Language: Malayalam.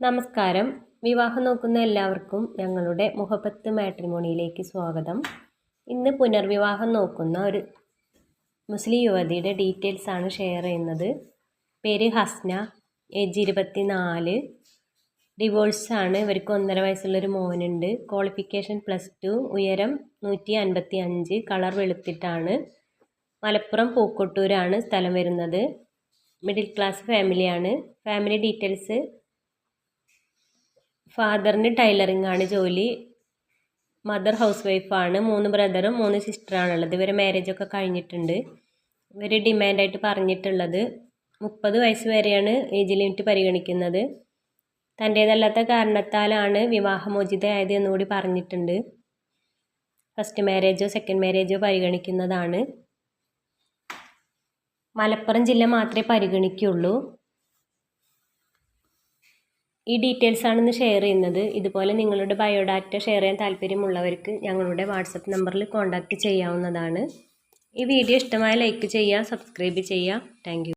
നമസ്കാരം. വിവാഹം നോക്കുന്ന എല്ലാവർക്കും ഞങ്ങളുടെ മുഹബത്ത് മാട്രിമോണിയിലേക്ക് സ്വാഗതം. ഇന്ന് പുനർവിവാഹം നോക്കുന്ന ഒരു മുസ്ലിം യുവതിയുടെ ഡീറ്റെയിൽസ് ആണ് ഷെയർ ചെയ്യുന്നത്. പേര് ഹസ്ന. ഏജ് ഇരുപത്തി നാല് ഡിവോഴ്സാണ് ഇവർക്ക് ഒന്നര വയസ്സുള്ളൊരു മോനുണ്ട്. Qualification plus two. ഉയരം നൂറ്റി അൻപത്തി അഞ്ച് കളർ വെളുത്തിട്ടാണ്. മലപ്പുറം പൂക്കോട്ടൂരാണ് സ്ഥലം വരുന്നത്. മിഡിൽ ക്ലാസ് ഫാമിലിയാണ്. ഫാമിലി ഡീറ്റെയിൽസ് ഫാദറിന് ടൈലറിംഗ് ആണ് ജോലി. മദർ ഹൗസ് വൈഫാണ് മൂന്ന് ബ്രദറും മൂന്ന് സിസ്റ്ററാണുള്ളത് ഇവരെ മാരേജൊക്കെ കഴിഞ്ഞിട്ടുണ്ട്. ഇവർ ഡിമാൻഡായിട്ട് പറഞ്ഞിട്ടുള്ളത് മുപ്പത് വയസ്സ് വരെയാണ് ഏജ് ലിമിറ്റ് പരിഗണിക്കുന്നത്. തന്റേതല്ലാത്ത കാരണത്താലാണ് വിവാഹമോചിതയായത് എന്നുകൂടി പറഞ്ഞിട്ടുണ്ട്. ഫസ്റ്റ് മാരേജോ സെക്കൻഡ് മാരേജോ പരിഗണിക്കുന്നതാണ്. മലപ്പുറം ജില്ല മാത്രമേ പരിഗണിക്കുള്ളൂ. ഈ ഡീറ്റെയിൽസ് ആണെന്ന് ഷെയർ ചെയ്യുന്നത്. ഇതുപോലെ നിങ്ങളുടെ ബയോഡാറ്റ ഷെയർ ചെയ്യാൻ താല്പര്യമുള്ളവർക്ക് ഞങ്ങളുടെ വാട്സപ്പ് നമ്പറിൽ കോൺടാക്റ്റ് ചെയ്യാവുന്നതാണ്. ഈ വീഡിയോ ഇഷ്ടമായ ലൈക്ക് ചെയ്യുക സബ്സ്ക്രൈബ് ചെയ്യുക. താങ്ക്